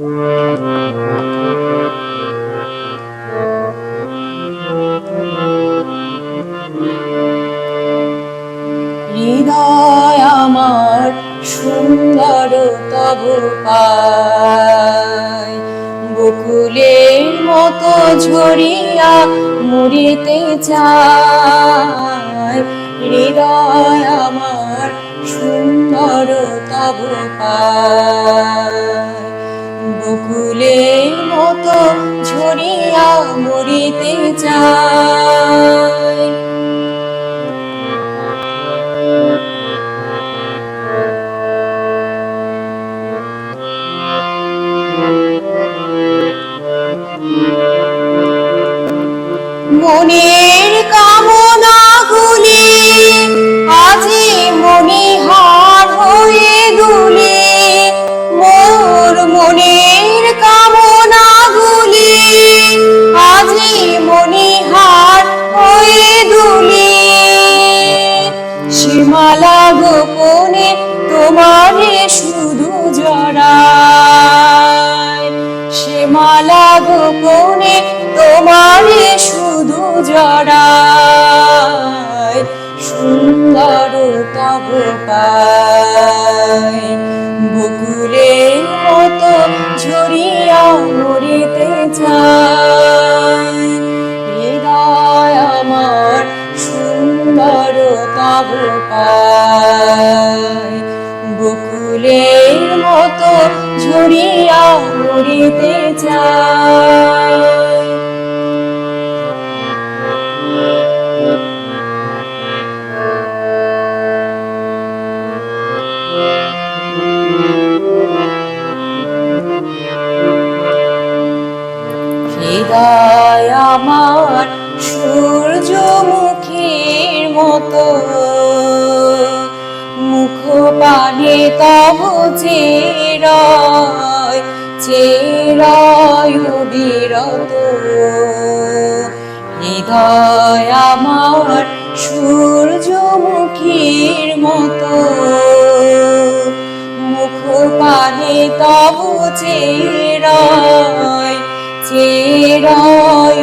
হৃদয় আমার সুন্দর তব পায়। বকুলের মতো ঝরিয়া মরিতে চায়। হৃদয় আমার সুন্দর তব পায়। বকুলের মতো ঝরিয়া মরিতে চায়। মনের গোপনে তোমারে শুধু জড়ায় সীমালা গোপনে তোমারে শুধু জড়ায় সুন্দর তব পায় বকুলের মতো ঝরিয়া মরিতে চায় তব বকুলের মতো ঝরিয়া মরিতে চায় আমার পানে তব বিরত। হৃদয় আমার সূর্যমুখীর মতো মুখ পানে তব চেরয় চেরয়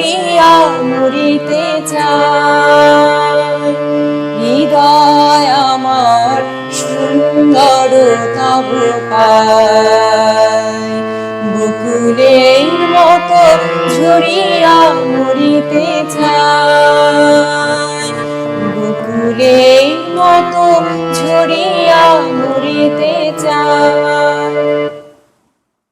মরিয়া মরিতে চাই। হৃদয় আমার সুন্দর তব বুকুলের মতো ঝরিয়া মরিতে চাই। বুকুলের মতো ঝরিয়া মরিতে চাই।